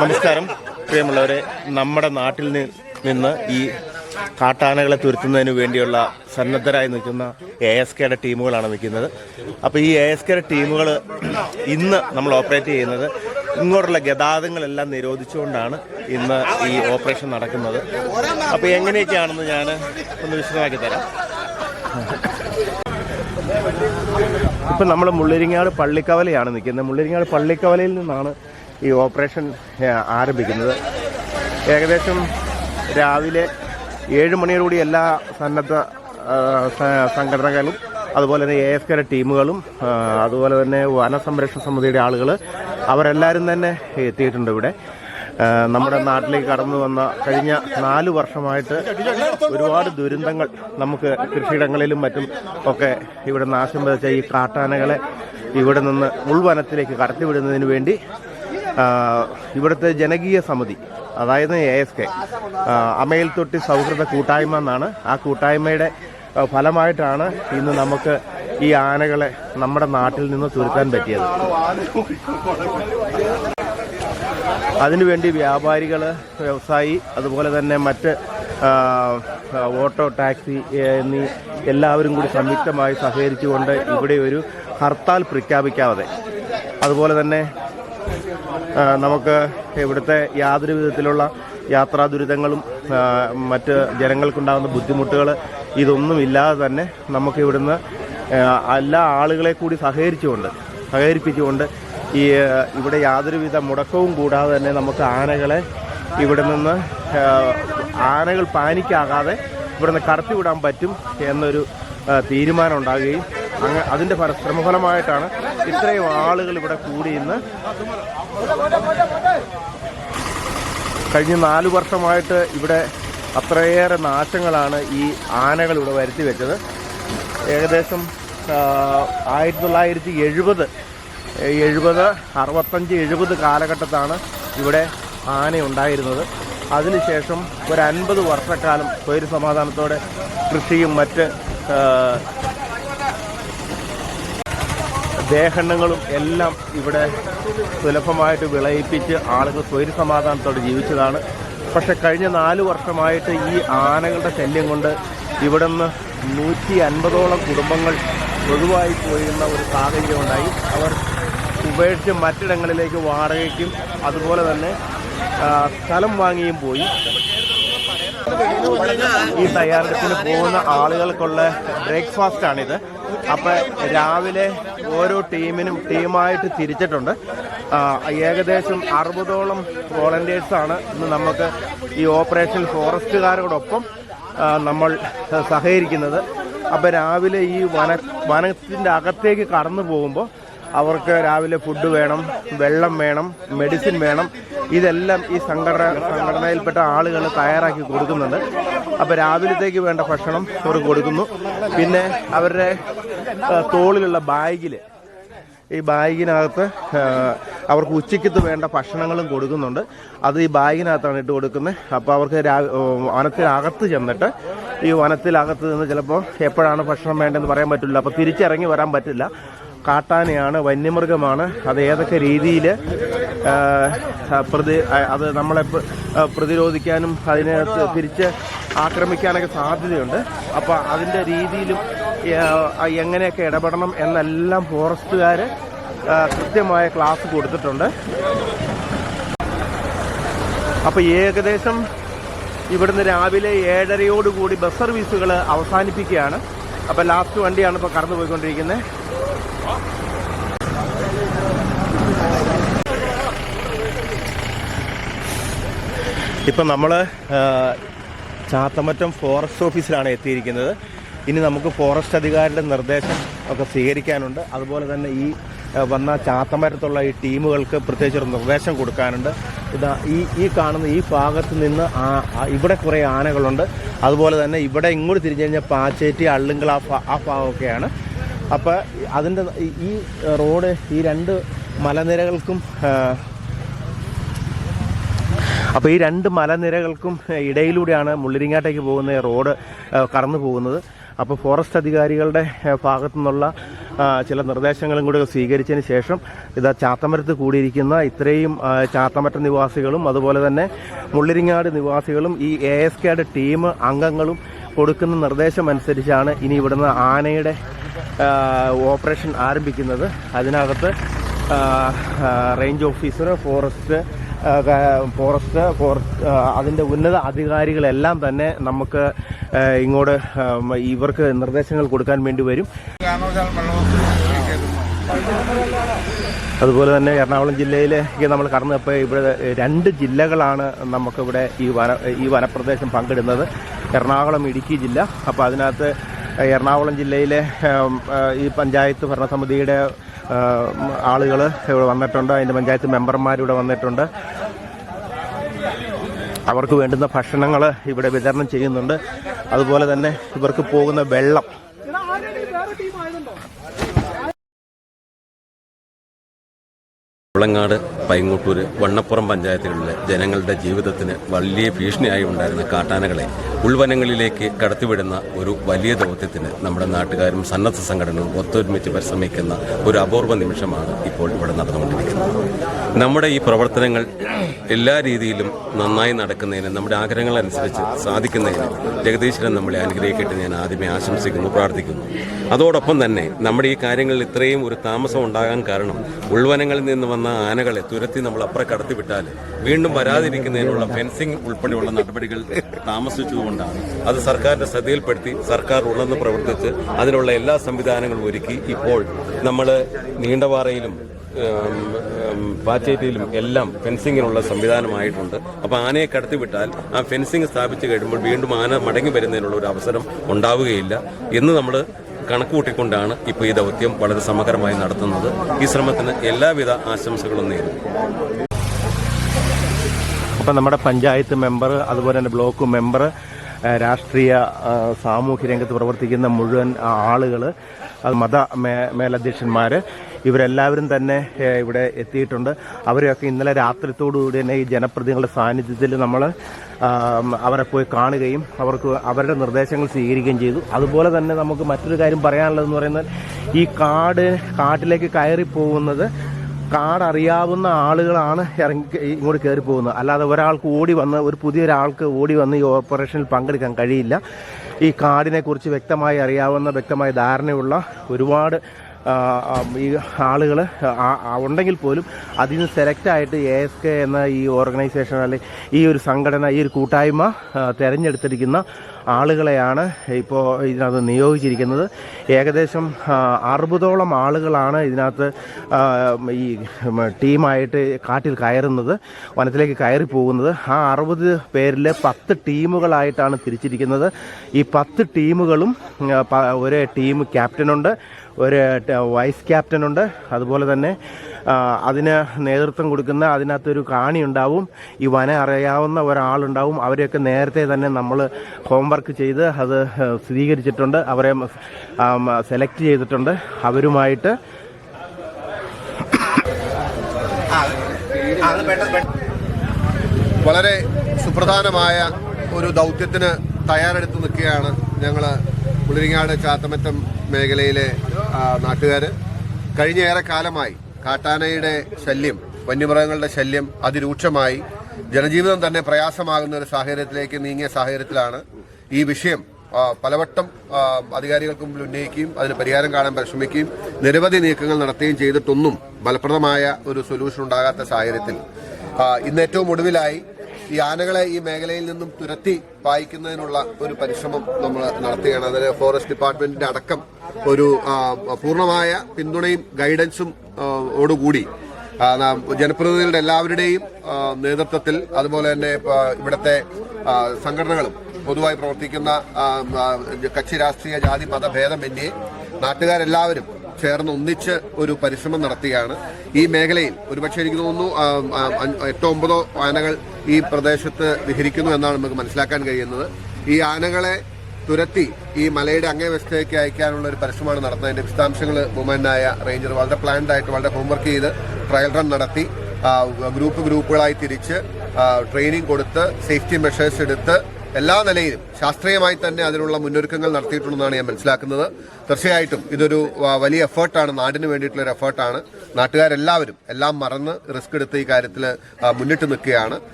നമസ്കാരം. പ്രിയമുള്ളവരെ നമ്മുടെ നാട്ടിൽ നിന്ന് ഈ കാട്ടാനകളെ തുരുത്തുന്നതിന് വേണ്ടിയുള്ള സന്നദ്ധരായി നിൽക്കുന്ന എ എസ് കെയുടെ ടീമുകളാണ് നിൽക്കുന്നത്. അപ്പോൾ ഈ എ എസ് കെയുടെ ടീമുകൾ ഇന്ന് നമ്മൾ ഓപ്പറേറ്റ് ചെയ്യുന്നത് ഇങ്ങോട്ടുള്ള ഗതാഗതങ്ങളെല്ലാം നിരോധിച്ചുകൊണ്ടാണ് ഇന്ന് ഈ ഓപ്പറേഷൻ നടക്കുന്നത്. അപ്പോൾ എങ്ങനെയൊക്കെയാണെന്ന് ഞാൻ ഒന്ന് വിശദമാക്കി തരാം. ഇപ്പം നമ്മൾ മുള്ളിരിങ്ങാട് പള്ളിക്കവലയാണ് നിൽക്കുന്നത്. മുള്ളിരിങ്ങാട് പള്ളിക്കവലയിൽ നിന്നാണ് ഈ ഓപ്പറേഷൻ ആരംഭിക്കുന്നത്. ഏകദേശം രാവിലെ ഏഴ് മണിയോടുകൂടി എല്ലാ സന്നദ്ധ സംഘടനകളും അതുപോലെ തന്നെ എ എഫ് കെയുടെ ടീമുകളും അതുപോലെ തന്നെ വനസംരക്ഷണ സമിതിയുടെ ആളുകൾ അവരെല്ലാവരും തന്നെ എത്തിയിട്ടുണ്ട് ഇവിടെ. നമ്മുടെ നാട്ടിലേക്ക് കടന്നു വന്ന കഴിഞ്ഞ നാല് വർഷമായിട്ട് ഒരുപാട് ദുരന്തങ്ങൾ നമുക്ക് കൃഷിയിടങ്ങളിലും മറ്റും ഒക്കെ ഇവിടെ നാശം വിതച്ച ഈ കാട്ടാനകളെ ഇവിടെ നിന്ന് ഉൾവനത്തിലേക്ക് കടത്തിവിടുന്നതിന് വേണ്ടി ഇവിടുത്തെ ജനകീയ സമിതി അതായത് എ എസ് കെ അമയിൽ തൊട്ടി സൗഹൃദ കൂട്ടായ്മ എന്നാണ്. ആ കൂട്ടായ്മയുടെ ഫലമായിട്ടാണ് ഇന്ന് നമുക്ക് ഈ ആനകളെ നമ്മുടെ നാട്ടിൽ നിന്ന് തുരുത്താൻ പറ്റിയത്. അതിനുവേണ്ടി വ്യാപാരികൾ വ്യവസായി അതുപോലെ തന്നെ മറ്റ് ഓട്ടോ ടാക്സി എന്നീ എല്ലാവരും കൂടി സംയുക്തമായി സഹകരിച്ചുകൊണ്ട് ഇവിടെ ഒരു ഹർത്താൽ പ്രഖ്യാപിക്കാതെ അതുപോലെ തന്നെ നമുക്ക് ഇവിടുത്തെ യാതൊരു വിധത്തിലുള്ള യാത്രാ ദുരിതങ്ങളും മറ്റ് ജനങ്ങൾക്കുണ്ടാകുന്ന ബുദ്ധിമുട്ടുകൾ ഇതൊന്നും ഇല്ലാതെ തന്നെ നമുക്ക് ഇവിടുന്ന് എല്ലാ ആളുകളെ കൂടി സഹകരിച്ചുകൊണ്ട് സഹകരിപ്പിച്ചുകൊണ്ട് ഈ ഇവിടെ യാതൊരുവിധ മുടക്കവും കൂടാതെ തന്നെ നമുക്ക് ആനകളെ ഇവിടെ നിന്ന് ആനകൾ പാനിക്കാകാതെ ഇവിടുന്ന് കടത്തിവിടാൻ പറ്റും എന്നൊരു തീരുമാനം ഉണ്ടാകുകയും അങ്ങ് അതിന്റെ ഫല ശ്രമഫലമായിട്ടാണ് ഇത്രയും ആളുകൾ ഇവിടെ കൂടിയിന്ന് കഴിഞ്ഞ നാല് വർഷമായിട്ട് ഇവിടെ അത്രയേറെ നാശങ്ങളാണ് ഈ ആനകൾ ഇവിടെ വരുത്തി വെച്ചത്. ഏകദേശം ആയിരത്തി തൊള്ളായിരത്തി എഴുപത് എഴുപത് അറുപത്തഞ്ച് എഴുപത് കാലഘട്ടത്താണ് ഇവിടെ ആന ഉണ്ടായിരുന്നത്. അതിനുശേഷം ഒരു അൻപത് വർഷക്കാലം സ്വൈര സമാധാനത്തോടെ കൃഷിയും മറ്റ് ദേഹണ്ണങ്ങളും എല്ലാം ഇവിടെ സുലഭമായിട്ട് വിളയിപ്പിച്ച് ആളുകൾ സ്വൈര സമാധാനത്തോടെ ജീവിച്ചതാണ്. പക്ഷെ കഴിഞ്ഞ നാല് വർഷമായിട്ട് ഈ ആനകളുടെ ശല്യം കൊണ്ട് ഇവിടെ നിന്ന് നൂറ്റി അൻപതോളം കുടുംബങ്ങൾ ഒഴിവായി പോയിരുന്ന ഒരു സാഹചര്യം ഉണ്ടായി. അവർ ഉപേക്ഷിച്ച് മറ്റിടങ്ങളിലേക്ക് വാടകയ്ക്കും അതുപോലെ തന്നെ സ്ഥലം വാങ്ങിയും പോയി. ഈ തയ്യാറെടുപ്പിന് പോകുന്ന ആളുകൾക്കുള്ള ബ്രേക്ക്ഫാസ്റ്റ് ആണിത് അപ്പൊ രാവിലെ ഓരോ ടീമിനും ടീമായിട്ട് തിരിച്ചിട്ടുണ്ട്. ഏകദേശം അറുപതോളം വോളണ്ടിയേഴ്സാണ് ഇന്ന് നമുക്ക് ഈ ഓപ്പറേഷൻ ഫോറസ്റ്റുകാരോടൊപ്പം നമ്മൾ സഹകരിക്കുന്നത്. അപ്പോൾ രാവിലെ ഈ വന വനത്തിന്റെ അകത്തേക്ക് കടന്നു പോകുമ്പോൾ അവർക്ക് രാവിലെ ഫുഡ് വേണം വെള്ളം വേണം മെഡിസിൻ വേണം. ഇതെല്ലാം ഈ സംഘടന സംഘടനയിൽപ്പെട്ട ആളുകൾ തയ്യാറാക്കി കൊടുക്കുന്നുണ്ട്. അപ്പോൾ രാവിലത്തേക്ക് വേണ്ട ഭക്ഷണം അവർ കൊടുക്കുന്നു. പിന്നെ അവരുടെ തോളിലുള്ള ബാഗിൽ ഈ ബാഗിനകത്ത് അവർക്ക് ഉച്ചയ്ക്കത്ത് വേണ്ട ഭക്ഷണങ്ങളും കൊടുക്കുന്നുണ്ട്. അത് ഈ ബാഗിനകത്താണ് ഇട്ട് കൊടുക്കുന്നത്. അപ്പോൾ അവർക്ക് വനത്തിനകത്ത് ചെന്നിട്ട് ഈ വനത്തിനകത്ത് നിന്ന് ചിലപ്പോൾ എപ്പോഴാണ് ഭക്ഷണം വേണ്ടതെന്ന് പറയാൻ പറ്റില്ല. അപ്പോൾ തിരിച്ചിറങ്ങി വരാൻ പറ്റില്ല. കാട്ടാനയാണ് വന്യമൃഗമാണ്. അത് ഏതൊക്കെ രീതിയിൽ പ്രതി അത് നമ്മളെ പ്ര- പ്രതിരോധിക്കാനും അതിനെ തിരിച്ച് ആക്രമിക്കാനൊക്കെ സാധ്യതയുണ്ട്. അപ്പോൾ അതിന്റെ രീതിയിലും എങ്ങനെയൊക്കെ ഇടപെടണം എന്നെല്ലാം ഫോറസ്റ്റുകാർ കൃത്യമായ ക്ലാസ് കൊടുത്തിട്ടുണ്ട്. അപ്പോൾ ഏകദേശം ഇവിടുന്ന് രാവിലെ ഏഴരയോടുകൂടി ബസ് സർവീസുകൾ അവസാനിപ്പിക്കുകയാണ്. അപ്പോൾ ലാസ്റ്റ് വണ്ടിയാണ് ഇപ്പോൾ കടന്നു പോയിക്കൊണ്ടിരിക്കുന്നത് ഇപ്പം നമ്മൾ ചാത്തമറ്റം ഫോറസ്റ്റ് ഓഫീസിലാണ് എത്തിയിരിക്കുന്നത്. ഇനി നമുക്ക് ഫോറസ്റ്റ് അധികാരിയുടെ നിർദ്ദേശം ഒക്കെ സ്വീകരിക്കാനുണ്ട്. അതുപോലെ തന്നെ ഈ വന്ന ചാത്തമരത്തുള്ള ഈ ടീമുകൾക്ക് പ്രത്യേകിച്ച് ഒരു നിർദ്ദേശം കൊടുക്കാനുണ്ട്. ഇതാ ഈ ഈ കാണുന്ന ഈ ഭാഗത്ത് നിന്ന് ഇവിടെ കുറേ ആനകളുണ്ട്. അതുപോലെ തന്നെ ഇവിടെ ഇങ്ങോട്ട് തിരിഞ്ഞു കഴിഞ്ഞാൽ പാച്ചേറ്റി അള്ളുങ്കൾ ആ ആ ഭാഗമൊക്കെയാണ്. അപ്പോൾ അതിന്റെ ഈ- റോഡ് ഈ രണ്ട് മലനിരകൾക്കും അപ്പോൾ ഈ രണ്ട് മലനിരകൾക്കും ഇടയിലൂടെയാണ് മുള്ളിരിങ്ങാട്ടേക്ക് പോകുന്ന റോഡ് കടന്നു പോകുന്നത്. അപ്പോൾ ഫോറസ്റ്റ് അധികാരികളുടെ ഭാഗത്തു നിന്നുള്ള ചില നിർദ്ദേശങ്ങളും കൂടി സ്വീകരിച്ചതിന് ശേഷം ഇത് ചാത്തമരത്ത് കൂടിയിരിക്കുന്ന ഇത്രയും ചാത്തമറ്റ നിവാസികളും അതുപോലെ തന്നെ മുള്ളിരിങ്ങാട് നിവാസികളും ഈ എ എസ് കെയുടെ ടീം അംഗങ്ങളും കൊടുക്കുന്ന നിർദ്ദേശം അനുസരിച്ചാണ് ഇനി ഇവിടുന്ന് ആനയുടെ ഓപ്പറേഷൻ ആരംഭിക്കുന്നത്. അതിനകത്ത് റേഞ്ച് ഓഫീസർ ഫോറസ്റ്റ് ഫോറസ്റ്റ് അതിന്റെ ഉന്നത അധികാരികളെല്ലാം തന്നെ നമുക്ക് ഇങ്ങോട്ട് ഇവർക്ക് നിർദ്ദേശങ്ങൾ കൊടുക്കാൻ വേണ്ടി വരും. അതുപോലെ തന്നെ എറണാകുളം ജില്ലയിലേക്ക് നമ്മൾ കടന്നപ്പോൾ ഇവിടെ രണ്ട് ജില്ലകളാണ് നമുക്കിവിടെ ഈ വന ഈ വനപ്രദേശം പങ്കിടുന്നത്. എറണാകുളം ഇടുക്കി ജില്ല. അപ്പോൾ അതിനകത്ത് എറണാകുളം ജില്ലയിലെ ഈ പഞ്ചായത്ത് ഭരണസമിതിയുടെ ആളുകൾ ഇവിടെ വന്നിട്ടുണ്ട്. അതിന്റെ പഞ്ചായത്ത് മെമ്പർമാർ ഇവിടെ വന്നിട്ടുണ്ട്. അവർക്ക് വേണ്ടുന്ന ഭക്ഷണങ്ങൾ ഇവിടെ വിതരണം ചെയ്യുന്നുണ്ട്. അതുപോലെ തന്നെ ഇവർക്ക് പോകുന്ന വെള്ളം. കുളങ്ങാട് പൈങ്ങോട്ടൂർ വണ്ണപ്പുറം പഞ്ചായത്തുകളിലെ ജനങ്ങളുടെ ജീവിതത്തിന് വലിയ ഭീഷണിയായി ഉണ്ടായിരുന്ന കാട്ടാനകളെ ഉൾവനങ്ങളിലേക്ക് കടത്തിവിടുന്ന ഒരു വലിയ ദൗത്യത്തിന് നമ്മുടെ നാട്ടുകാരും സന്നദ്ധ സംഘടനകളും ഒത്തൊരുമിച്ച് പരിശ്രമിക്കുന്ന ഒരു അപൂർവ നിമിഷമാണ് ഇപ്പോൾ ഇവിടെ നടന്നുകൊണ്ടിരിക്കുന്നത്. നമ്മുടെ ഈ പ്രവർത്തനങ്ങൾ എല്ലാ രീതിയിലും നന്നായി നടക്കുന്നതിന് നമ്മുടെ ആഗ്രഹങ്ങളനുസരിച്ച് സാധിക്കുന്നതിന് ജഗദീശ്വരൻ നമ്മളെ അനുഗ്രഹിക്കട്ടെ ഞാൻ ആദ്യമേ ആശംസിക്കുന്നു പ്രാർത്ഥിക്കുന്നു. അതോടൊപ്പം തന്നെ നമ്മുടെ ഈ കാര്യങ്ങളിൽ ഇത്രയും ഒരു താമസം ഉണ്ടാകാൻ കാരണം ഉൾവനങ്ങളിൽ നിന്ന് വന്ന ആനകളെ തുരത്തി നമ്മൾ അപ്പുറം കടത്തിവിട്ടാൽ വീണ്ടും വരാതിരിക്കുന്നതിനുള്ള ഫെൻസിംഗ് ഉൾപ്പെടെയുള്ള നടപടികൾ താമസിച്ചുകൊണ്ടാണ് അത് സർക്കാരിന്റെ ശ്രദ്ധയിൽപ്പെടുത്തി സർക്കാർ ഉണർന്ന് പ്രവർത്തിച്ച് അതിനുള്ള എല്ലാ സംവിധാനങ്ങളും ഒരുക്കി. ഇപ്പോൾ നമ്മൾ ഉം, പാച്ചേറ്റിയിലും എല്ലാം ഫെൻസിങ്ങിനുള്ള സംവിധാനമായിട്ടുണ്ട്. അപ്പോൾ ആനയെ കടത്തിവിട്ടാൽ ആ ഫെൻസിങ് സ്ഥാപിച്ചു കഴിയുമ്പോൾ വീണ്ടും ആന മടങ്ങി വരുന്നതിനുള്ള ഒരു അവസരം ഉണ്ടാവുകയില്ല എന്ന് നമ്മൾ കണക്കുകൂട്ടിക്കൊണ്ടാണ് ഇപ്പോൾ ഈ ദൗത്യം വളരെ സമഗ്രമായി നടത്തുന്നത്. ഈ ശ്രമത്തിന് എല്ലാവിധ ആശംസകളും നേരുന്നു. അപ്പം നമ്മുടെ പഞ്ചായത്ത് മെമ്പർ അതുപോലെ തന്നെ ബ്ലോക്ക് മെമ്പർ രാഷ്ട്രീയ സാമൂഹ്യ രംഗത്ത് പ്രവർത്തിക്കുന്ന മുഴുവൻ ആളുകൾ മത മേ മേലധ്യക്ഷന്മാർ ഇവരെല്ലാവരും തന്നെ ഇവിടെ എത്തിയിട്ടുണ്ട്. അവരെയൊക്കെ ഇന്നലെ രാത്രിത്തോടുകൂടി തന്നെ ഈ ജനപ്രതിനിധികളുടെ സാന്നിധ്യത്തിൽ നമ്മൾ അവരെ പോയി കാണുകയും അവർക്ക് അവരുടെ നിർദ്ദേശങ്ങൾ സ്വീകരിക്കുകയും ചെയ്തു. അതുപോലെ തന്നെ നമുക്ക് മറ്റൊരു കാര്യം പറയാനുള്ളതെന്ന് പറയുന്നത് ഈ കാട് കാട്ടിലേക്ക് കയറി പോകുന്നത് കാട് അറിയാവുന്ന ആളുകളാണ് ഇറങ്ങി ഇങ്ങോട്ട് കയറി പോകുന്നത്. അല്ലാതെ ഒരാൾക്ക് ഓടി വന്ന് ഒരു പുതിയൊരാൾക്ക് ഓടി വന്ന് ഈ ഓപ്പറേഷനിൽ പങ്കെടുക്കാൻ കഴിയില്ല. ഈ കാടിനെക്കുറിച്ച് വ്യക്തമായി അറിയാവുന്ന വ്യക്തമായ ധാരണയുള്ള ഒരുപാട് ഈ ആളുകൾ ഉണ്ടെങ്കിൽ പോലും അതിൽ നിന്ന് സെലക്ട് ആയിട്ട് എ എസ് കെ എന്ന ഈ ഓർഗനൈസേഷൻ അല്ലെങ്കിൽ ഈ ഒരു സംഘടന ഈ ഒരു കൂട്ടായ്മ തിരഞ്ഞെടുത്തിരിക്കുന്ന ആളുകളെയാണ് ഇപ്പോൾ ഇതിനകത്ത് നിയോഗിച്ചിരിക്കുന്നത്. ഏകദേശം അറുപതോളം ആളുകളാണ് ഇതിനകത്ത് ഈ ടീമായിട്ട് കാട്ടിൽ കയറുന്നത് വനത്തിലേക്ക് കയറി പോകുന്നത്. ആ അറുപത് പേരിൽ പത്ത് ടീമുകളായിട്ടാണ് തിരിച്ചിരിക്കുന്നത്. ഈ പത്ത് ടീമുകളും ഒരു ടീം ക്യാപ്റ്റനുണ്ട്. ഒരു വൈസ് ക്യാപ്റ്റനുണ്ട് അതുപോലെ തന്നെ അതിന് നേതൃത്വം കൊടുക്കുന്ന അതിനകത്തൊരു കാണി ഉണ്ടാവും. ഈ വന അറിയാവുന്ന ഒരാളുണ്ടാവും. അവരെയൊക്കെ നേരത്തെ തന്നെ നമ്മൾ ഹോംവർക്ക് ചെയ്ത് അത് സ്ഥിരീകരിച്ചിട്ടുണ്ട്. അവരെ സെലക്ട് ചെയ്തിട്ടുണ്ട്. അവരുമായിട്ട് വളരെ സുപ്രധാനമായ ഒരു ദൗത്യത്തിന് തയ്യാറെടുത്ത് നിൽക്കുകയാണ് ഞങ്ങൾ മുള്ളിരിങ്ങാട് ചാത്തമറ്റം മേഖലയിലെ നാട്ടുകാർ കഴിഞ്ഞ ഏറെ കാലമായി കാട്ടാനയുടെ ശല്യം വന്യമൃഗങ്ങളുടെ ശല്യം അതിരൂക്ഷമായി ജനജീവിതം തന്നെ പ്രയാസമാകുന്ന ഒരു സാഹചര്യത്തിലേക്ക് നീങ്ങിയ സാഹചര്യത്തിലാണ് ഈ വിഷയം പലവട്ടം അധികാരികൾക്ക് മുമ്പിൽ ഉന്നയിക്കുകയും അതിന് പരിഹാരം കാണാൻ പരിശ്രമിക്കുകയും നിരവധി നീക്കങ്ങൾ നടത്തുകയും ചെയ്തിട്ടൊന്നും ഫലപ്രദമായ ഒരു സൊല്യൂഷൻ ഉണ്ടാകാത്ത സാഹചര്യത്തിൽ. ഇന്ന് ഏറ്റവും ഒടുവിലായി ഈ ആനകളെ ഈ മേഖലയിൽ നിന്നും തുരത്തി പായിക്കുന്നതിനുള്ള ഒരു പരിശ്രമം നമ്മൾ നടത്തുകയാണ്. അതിന് ഫോറസ്റ്റ് ഡിപ്പാർട്ട്മെന്റിന്റെ അടക്കം ഒരു പൂർണമായ പിന്തുണയും ഗൈഡൻസും ഓടുകൂടി. ജനപ്രതിനിധികളുടെ എല്ലാവരുടെയും നേതൃത്വത്തിൽ അതുപോലെ തന്നെ ഇവിടുത്തെ സംഘടനകളും പൊതുവായി പ്രവർത്തിക്കുന്ന കക്ഷി രാഷ്ട്രീയ ജാതി മതഭേദമന്യേ നാട്ടുകാരെല്ലാവരും ചേർന്ന് ഒന്നിച്ച് ഒരു പരിശ്രമം നടത്തുകയാണ്. ഈ മേഖലയിൽ ഒരുപക്ഷെ എനിക്ക് തോന്നുന്നു എട്ടോ ഒമ്പതോ ആനകൾ ഈ പ്രദേശത്ത് വിഹരിക്കുന്നു എന്നാണ് നമുക്ക് മനസ്സിലാക്കാൻ കഴിയുന്നത്. ഈ ആനകളെ തുരത്തി ഈ മലയുടെ അങ്ങേ അയക്കാനുള്ള ഒരു പരിശ്രമമാണ് നടത്തുന്നത് അതിന്റെ വിശദാംശങ്ങൾ ബഹുമാനായ റേഞ്ചർ വളരെ പ്ലാൻഡ് ആയിട്ട് വളരെ ഹോംവർക്ക് ചെയ്ത് ട്രയൽ റൺ നടത്തി. ഗ്രൂപ്പ് ഗ്രൂപ്പുകളായി തിരിച്ച് ട്രെയിനിങ് കൊടുത്ത് സേഫ്റ്റി മെഷേഴ്സ് എടുത്ത് എല്ലാ നിലയിലും ശാസ്ത്രീയമായി തന്നെ അതിനുള്ള മുന്നൊരുക്കങ്ങൾ നടത്തിയിട്ടുണ്ടെന്നാണ് ഞാൻ മനസ്സിലാക്കുന്നത്. തീർച്ചയായിട്ടും ഇതൊരു വലിയ എഫേർട്ടാണ്. നാടിന് വേണ്ടിയിട്ടുള്ള ഒരു എഫേർട്ടാണ്. നാട്ടുകാരെല്ലാവരും എല്ലാം മറന്ന് റിസ്ക് എടുത്ത് ഈ കാര്യത്തിൽ മുന്നിട്ട് നിൽക്കുകയാണ്.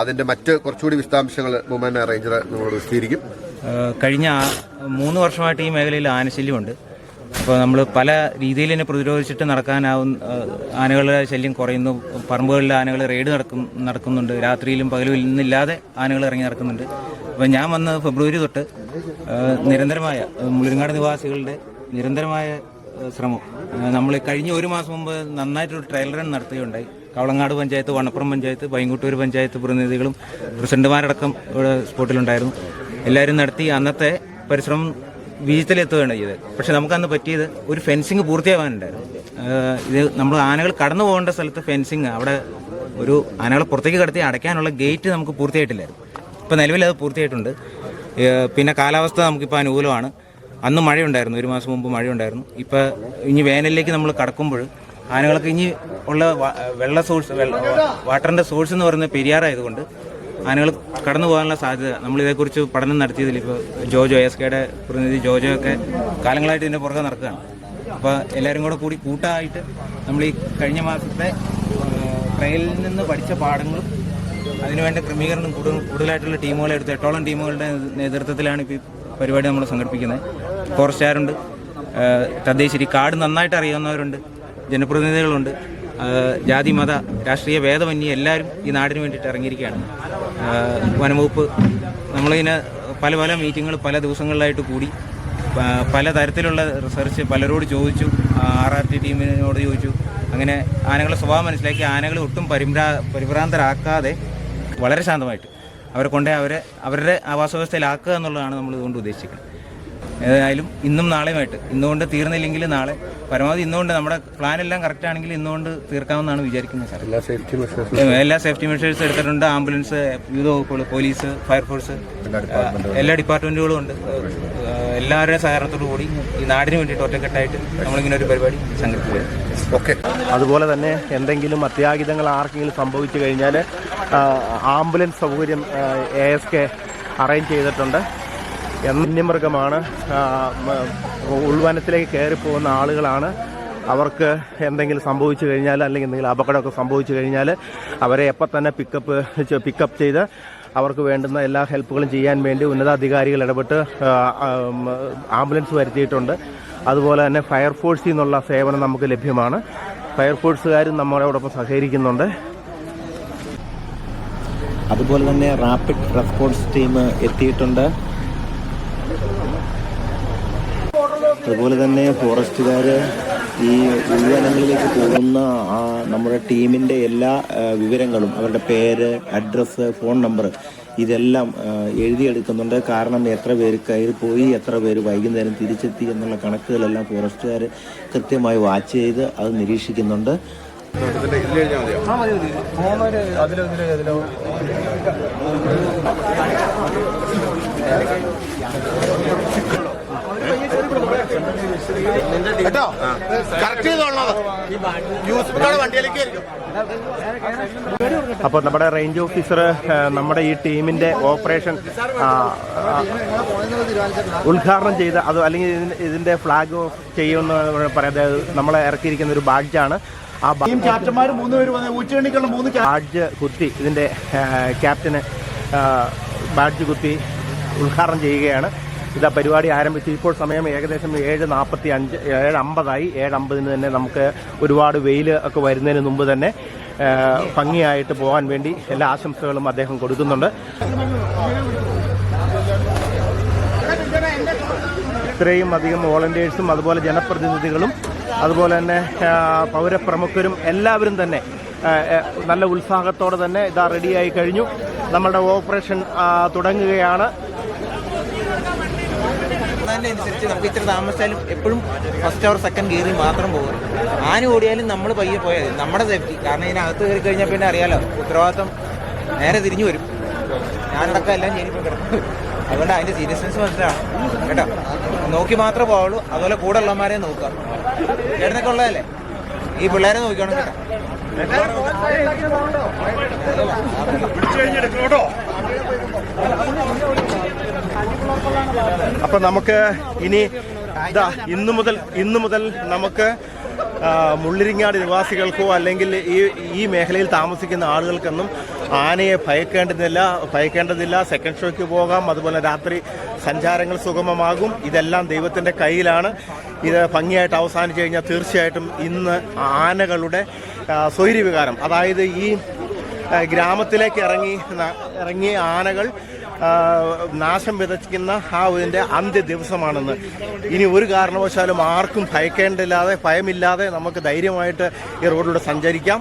അതിന്റെ മറ്റ് കുറച്ചുകൂടി വിശദാംശങ്ങൾ വുമൻ റേഞ്ചർ നിങ്ങളോട് വിശദീകരിക്കും. കഴിഞ്ഞ മൂന്ന് വർഷമായിട്ട് ഈ മേഖലയിൽ ആനശല്യമുണ്ട്. അപ്പോൾ നമ്മൾ പല രീതിയിൽ തന്നെ പ്രതിരോധിച്ചിട്ട് നടക്കാനാവും ആനകളുടെ ശല്യം കുറയുന്നു. പറമ്പുകളിലെ ആനകൾ റെയ്ഡ് നടക്കും നടക്കുന്നുണ്ട്. രാത്രിയിലും പകലും ഇന്നില്ലാതെ ആനകൾ ഇറങ്ങി നടക്കുന്നുണ്ട്. അപ്പോൾ ഞാൻ വന്ന് ഫെബ്രുവരി തൊട്ട് നിരന്തരമായ മുളിങ്ങാട് നിവാസികളുടെ നിരന്തരമായ ശ്രമം. നമ്മൾ കഴിഞ്ഞ ഒരു മാസം മുമ്പ് നന്നായിട്ടൊരു ട്രയൽ റൺ നടത്തുകയുണ്ടായി. കവളങ്ങാട് പഞ്ചായത്ത് വണ്ണപ്പുറം പഞ്ചായത്ത് പൈങ്കുട്ടൂർ പഞ്ചായത്ത് പ്രതിനിധികളും പ്രസിഡന്റുമാരടക്കം ഇവിടെ സ്പോട്ടിലുണ്ടായിരുന്നു. എല്ലാവരും നടത്തി അന്നത്തെ പരിശ്രമം വിജയത്തിലെത്തുകയാണ് ചെയ്തത്. പക്ഷെ നമുക്കന്ന് പറ്റിയത് ഒരു ഫെൻസിങ് പൂർത്തിയാവാനുണ്ടായിരുന്നു. ഇത് നമ്മൾ ആനകൾ കടന്നു പോകേണ്ട സ്ഥലത്ത് ഫെൻസിങ് അവിടെ ഒരു ആനകളെ പുറത്തേക്ക് കടത്തി അടയ്ക്കാനുള്ള ഗേറ്റ് നമുക്ക് പൂർത്തിയായിട്ടില്ലായിരുന്നു. ഇപ്പോൾ നിലവിൽ അത് പൂർത്തിയായിട്ടുണ്ട്. പിന്നെ കാലാവസ്ഥ നമുക്കിപ്പോൾ അനുകൂലമാണ്. അന്ന് മഴയുണ്ടായിരുന്നു ഒരു മാസം മുമ്പ് മഴയുണ്ടായിരുന്നു. ഇപ്പോൾ ഇനി വേനലിലേക്ക് നമ്മൾ കടക്കുമ്പോൾ ആനകൾക്ക് ഇനി ഉള്ള വെള്ള സോഴ്സ് വാട്ടറിന്റെ സോഴ്സ് എന്ന് പറയുന്നത് പെരിയാറായതുകൊണ്ട് ആനകൾ കടന്നു പോകാനുള്ള സാധ്യത. നമ്മൾ ഇതേക്കുറിച്ച് പഠനം നടത്തിയതിൽ ഇപ്പോൾ ജോജോ എസ് കെയുടെ പ്രതിനിധി ജോജോ ഒക്കെ കാലങ്ങളായിട്ട് ഇതിന്റെ പുറകെ നടക്കുകയാണ്. അപ്പോൾ എല്ലാവരും കൂടെ കൂടി കൂട്ടായിട്ട് നമ്മൾ ഈ കഴിഞ്ഞ മാസത്തെ ട്രയലിൽ നിന്ന് പഠിച്ച പാഠങ്ങളും അതിനുവേണ്ട ക്രമീകരണം കൂടുതൽ കൂടുതലായിട്ടുള്ള ടീമുകളെ എടുത്ത് എട്ടോളം ടീമുകളുടെ നേതൃത്വത്തിലാണ് ഇപ്പോൾ പരിപാടി നമ്മൾ സംഘടിപ്പിക്കുന്നത്. ഫോറസ്റ്റുകാരുണ്ട് തദ്ദേശീയ കാട് നന്നായിട്ട് അറിയാവുന്നവരുണ്ട് ജനപ്രതിനിധികളുണ്ട്. ജാതി മത രാഷ്ട്രീയ ഭേദമന്യേ എല്ലാവരും ഈ നാടിന് വേണ്ടിയിട്ട് ഇറങ്ങിയിരിക്കുകയാണ്. വനംവകുപ്പ് നമ്മളിങ്ങനെ പല പല മീറ്റിങ്ങുകൾ പല ദിവസങ്ങളിലായിട്ട് കൂടി പല തരത്തിലുള്ള റിസർച്ച് പലരോട് ചോദിച്ചു ആർ ആർ ടി ടീമിനോട് ചോദിച്ചു. അങ്ങനെ ആനകളുടെ സ്വഭാവം മനസ്സിലാക്കി ആനകളെ ഒട്ടും പരിഭ്രാ പരിഭ്രാന്തരാക്കാതെ വളരെ ശാന്തമായിട്ട് അവരെ കൊണ്ടേ അവരെ അവരുടെ ആവാസ വ്യവസ്ഥയിലാക്കുക എന്നുള്ളതാണ് നമ്മൾ ഇതുകൊണ്ട് ഉദ്ദേശിക്കുന്നത്. ഏതായാലും ഇന്നും നാളെയുമായിട്ട്. ഇന്നുകൊണ്ട് തീർന്നില്ലെങ്കിൽ നാളെ. പരമാവധി ഇന്നുകൊണ്ട് നമ്മുടെ പ്ലാൻ എല്ലാം കറക്റ്റ് ആണെങ്കിൽ ഇന്നുകൊണ്ട് തീർക്കാമെന്നാണ് വിചാരിക്കുന്നത് സാർ എല്ലാ സേഫ്റ്റി മെഷേഴ്സും എല്ലാ സേഫ്റ്റി മെഷേഴ്സ് എടുത്തിട്ടുണ്ട്. ആംബുലൻസ് യൂത്ത് വകുപ്പുകൾ പോലീസ് ഫയർഫോഴ്സ് എല്ലാ ഡിപ്പാർട്ട്മെന്റുകളും ഉണ്ട്. എല്ലാവരുടെയും സഹകരണത്തോടു കൂടി ഈ നാടിന് വേണ്ടിയിട്ട് ഒറ്റക്കെട്ടായിട്ട് നമ്മളിങ്ങനെ ഒരു പരിപാടി സംഘടിപ്പിക്കുക ഓക്കെ അതുപോലെ തന്നെ എന്തെങ്കിലും അത്യാഹിതങ്ങൾ ആർക്കെങ്കിലും സംഭവിച്ചു കഴിഞ്ഞാൽ ആംബുലൻസ് സൗകര്യം എ എസ് കെ അറേഞ്ച് ചെയ്തിട്ടുണ്ട്. വന്യമൃഗമാണ് ഉൾവനത്തിലേക്ക് കയറിപ്പോകുന്ന ആളുകളാണ്. അവർക്ക് എന്തെങ്കിലും സംഭവിച്ചു കഴിഞ്ഞാൽ അല്ലെങ്കിൽ എന്തെങ്കിലും അപകടമൊക്കെ സംഭവിച്ചു കഴിഞ്ഞാൽ അവരെ എപ്പോൾ തന്നെ പിക്കപ്പ് പിക്കപ്പ് ചെയ്ത് അവർക്ക് വേണ്ടുന്ന എല്ലാ ഹെൽപ്പുകളും ചെയ്യാൻ വേണ്ടി ഉന്നതാധികാരികൾ ഇടപെട്ട് ആംബുലൻസ് വരുത്തിയിട്ടുണ്ട്. അതുപോലെ തന്നെ ഫയർഫോഴ്സിൽ നിന്നുള്ള സേവനം നമുക്ക് ലഭ്യമാണ്. ഫയർഫോഴ്സുകാരും നമ്മളോടൊപ്പം സഹകരിക്കുന്നുണ്ട്. അതുപോലെ തന്നെ റാപ്പിഡ് റെസ്പോൺസ് ടീം എത്തിയിട്ടുണ്ട്. അതുപോലെ തന്നെ ഫോറസ്റ്റുകാർ ഈ ഉൾവനങ്ങളിലേക്ക് പോകുന്ന നമ്മുടെ ടീമിന്റെ എല്ലാ വിവരങ്ങളും അവരുടെ പേര് അഡ്രസ്സ് ഫോൺ നമ്പർ ഇതെല്ലാം എഴുതിയെടുക്കുന്നുണ്ട്. കാരണം എത്ര പേര് കയറി പോയി എത്ര പേര് വൈകുന്നേരം തിരിച്ചെത്തി എന്നുള്ള കണക്കുകളെല്ലാം ഫോറസ്റ്റുകാർ കൃത്യമായി വാച്ച് ചെയ്ത് അത് നിരീക്ഷിക്കുന്നുണ്ട്. കേട്ടോ? കറക്റ്റ് ചെയ്തോളാം യൂസ്ഫുൾ വണ്ടിയിലേക്ക്. അപ്പോൾ നമ്മുടെ റേഞ്ച് ഓഫീസർ നമ്മുടെ ഈ ടീമിന്റെ ഓപ്പറേഷൻ ഉദ്ഘാടനം ചെയ്ത് അത് അല്ലെങ്കിൽ ഇതിന്റെ- ഫ്ലാഗ് ഓഫ് ചെയ്യുമെന്ന് പറയാതെ നമ്മളെ ഇറക്കിയിരിക്കുന്ന ഒരു ബാഡ്ജാണ്. ആ ടീം ക്യാപ്റ്റന്മാർ മൂന്ന് പേര് വന്ന് ഊച്ചെണ്ണിക്കുള്ള മൂന്ന് ബാഡ്ജ് കുത്തി ഇതിന്റെ ക്യാപ്റ്റന് ബാഡ്ജ് കുത്തി ഉദ്ഘാടനം ചെയ്യുകയാണ്. ഇതാ പരിപാടി ആരംഭിച്ചു. ഇപ്പോൾ സമയം ഏകദേശം ഏഴ് നാൽപ്പത്തി അഞ്ച് ഏഴ് അമ്പതായി. ഏഴ് അമ്പതിന് തന്നെ നമുക്ക് ഒരുപാട് വെയിൽ ഒക്കെ വരുന്നതിന് മുമ്പ് തന്നെ ഭംഗിയായിട്ട് പോകാൻ വേണ്ടി എല്ലാ ആശംസകളും അദ്ദേഹം കൊടുക്കുന്നുണ്ട്. ഇത്രയും അധികം വോളണ്ടിയേഴ്സും അതുപോലെ ജനപ്രതിനിധികളും അതുപോലെ തന്നെ പൗരപ്രമുഖരും എല്ലാവരും തന്നെ നല്ല ഉത്സാഹത്തോടെ തന്നെ ഇതാ റെഡിയായി കഴിഞ്ഞു. നമ്മുടെ ഓപ്പറേഷൻ ആ, തുടങ്ങുകയാണ് അനുസരിച്ച് നമുക്ക് ഇച്ചിരി താമസിച്ചാലും എപ്പോഴും ഫസ്റ്റ് അവർ സെക്കൻഡ് ഗിയറിൽ മാത്രം പോകും. ആന ഓടിയാലും നമ്മൾ പയ്യെ പോയാൽ. നമ്മുടെ സേഫ്റ്റി കാരണം ഇതിനകത്ത് കയറി കഴിഞ്ഞാൽ പിന്നെ അറിയാലോ ഉത്തരവാദിത്തം നേരെ തിരിഞ്ഞു വരും. ഞാനടക്കം എല്ലാം ചെയ്തിപ്പോൾ കിടക്കും. അതുകൊണ്ട് അതിന്റെ സീരിയസ്നെസ് മനസ്സിലാണ് കേട്ടോ? നോക്കി മാത്രമേ പോവുള്ളൂ. അതുപോലെ കൂടെ ഉള്ളമാരെ നോക്കുക. ചേട്ടനൊക്കെ ഉള്ളതല്ലേ? ഈ പിള്ളേരെ നോക്കിക്കോണം കേട്ടോ. അപ്പൊ നമുക്ക് ഇനി ഇതാ ഇന്നു മുതൽ ഇന്നു മുതൽ നമുക്ക് മുള്ളിരിങ്ങാട് നിവാസികൾക്കോ അല്ലെങ്കിൽ ഈ ഈ മേഖലയിൽ താമസിക്കുന്ന ആളുകൾക്കൊന്നും ആനയെ ഭയക്കേണ്ടതില്ല ഭയക്കേണ്ടതില്ല. സെക്കൻഡ് ഷോയ്ക്ക് പോകാം. അതുപോലെ രാത്രി സഞ്ചാരങ്ങൾ സുഗമമാകും. ഇതെല്ലാം ദൈവത്തിന്റെ കയ്യിലാണ്. ഇത് ഭംഗിയായിട്ട് അവസാനിച്ചു കഴിഞ്ഞാൽ തീർച്ചയായിട്ടും ഇന്ന് ആനകളുടെ സ്വൈര്യവികാരം. അതായത് ഈ ഗ്രാമത്തിലേക്ക് ഇറങ്ങി ഇറങ്ങിയ ആനകൾ നാശം വിതയ്ക്കുന്ന ആ ഇതിന്റെ അന്ത്യ ദിവസമാണെന്ന്. ഇനി ഒരു കാരണവശാലും ആർക്കും ഭയക്കേണ്ടില്ലാതെ ഭയമില്ലാതെ നമുക്ക് ധൈര്യമായിട്ട് ഈ റോഡിലൂടെ സഞ്ചരിക്കാം.